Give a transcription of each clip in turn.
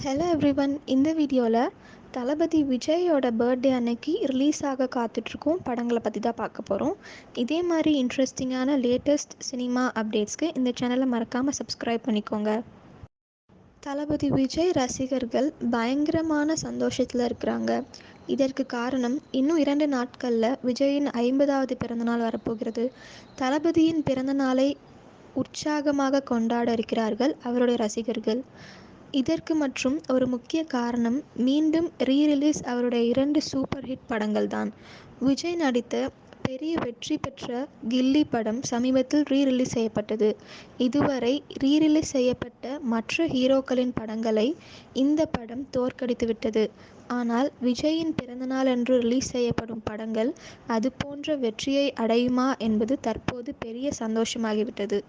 Hello everyone இந்த வீடியோவில் தளபதி விஜயோட பர்த்டே அன்னைக்கு ரிலீஸ் ஆக காத்துட்ருக்கோம் படங்களை பற்றி தான் பார்க்க போகிறோம் இதே மாதிரி இன்ட்ரெஸ்டிங்கான லேட்டஸ்ட் சினிமா அப்டேட்ஸ்க்கு இந்த சேனலை மறக்காமல் சப்ஸ்கிரைப் பண்ணிக்கோங்க. தளபதி விஜய் ரசிகர்கள் பயங்கரமான சந்தோஷத்தில் இருக்கிறாங்க. இதற்கு காரணம் இன்னும் இரண்டு நாட்களில் விஜயின் ஐம்பதாவது பிறந்தநாள் வரப்போகிறது. தளபதியின் பிறந்தநாளை உற்சாகமாக கொண்டாட இருக்கிறார்கள் அவருடைய ரசிகர்கள். இதற்கு மற்றும் ஒரு முக்கிய காரணம் மீண்டும் ரீ ரிலீஸ் அவருடைய இரண்டு சூப்பர் ஹிட் படங்கள் தான் விஜய் நடித்த பெரிய வெற்றி பெற்ற கில்லி படம் சமீபத்தில் ரீ ரிலீஸ் செய்யப்பட்டது. இதுவரை ரீ ரிலீஸ் செய்யப்பட்ட மற்ற ஹீரோக்களின் படங்களை இந்த படம் தோற்கடித்துவிட்டது ஆனால் விஜயின் பிறந்தநாள் அன்று ரிலீஸ் செய்யப்படும் படங்கள் அது போன்ற வெற்றியை அடையுமா என்பது தற்போது பெரிய சந்தோஷமாகிவிட்டது.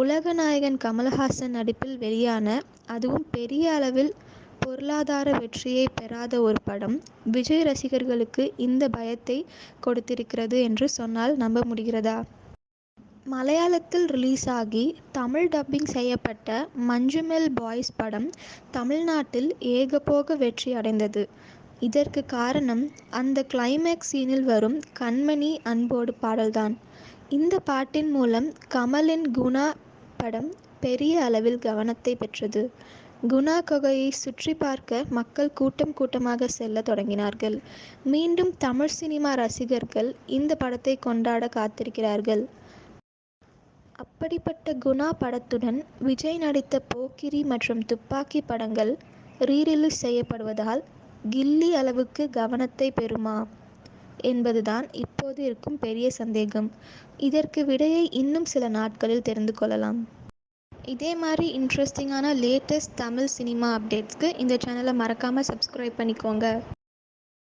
உலகநாயகன் கமல்ஹாசன் நடிப்பில் வெளியான அதுவும் பெரிய அளவில் பொருளாதார வெற்றியை பெறாத ஒரு படம் விஜய் ரசிகர்களுக்கு இந்த பயத்தை கொடுத்திருக்கிறது என்று சொன்னால் நம்ப முடிகிறதா? மலையாளத்தில் ரிலீஸ் ஆகி தமிழ் டப்பிங் செய்யப்பட்ட மஞ்சுமெல் பாய்ஸ் படம் தமிழ்நாட்டில் ஏகபோக வெற்றி அடைந்தது. இதற்கு காரணம் அந்த கிளைமேக்ஸ் சீனில் வரும் கண்மணி அன்போடு பாடல்தான். இந்த பாட்டின் மூலம் கமலின் குணா படம் பெரிய அளவில் கவனத்தை பெற்றது. குணா கொகையை சுற்றி பார்க்க மக்கள் கூட்டம் கூட்டமாக செல்ல தொடங்கினார்கள். மீண்டும் தமிழ் சினிமா ரசிகர்கள் இந்த படத்தை கொண்டாட காத்திருக்கிறார்கள். அப்படிப்பட்ட குணா படத்துடன் விஜய் நடித்த போக்கிரி மற்றும் துப்பாக்கி படங்கள் ரீரிலீஸ் செய்யப்படுவதால் கில்லி அளவுக்கு கவனத்தை பெறுமா? என்பதுதான் இப்போது இருக்கும் பெரிய சந்தேகம். இதற்கு விடையை இன்னும் சில நாட்களில் தெரிந்து கொள்ளலாம். இதே மாதிரி இன்ட்ரெஸ்டிங்கான லேட்டஸ்ட் தமிழ் சினிமா அப்டேட்ஸ்க்கு இந்த சேனலை மறக்காமல் சப்ஸ்கிரைப் பண்ணிக்கோங்க.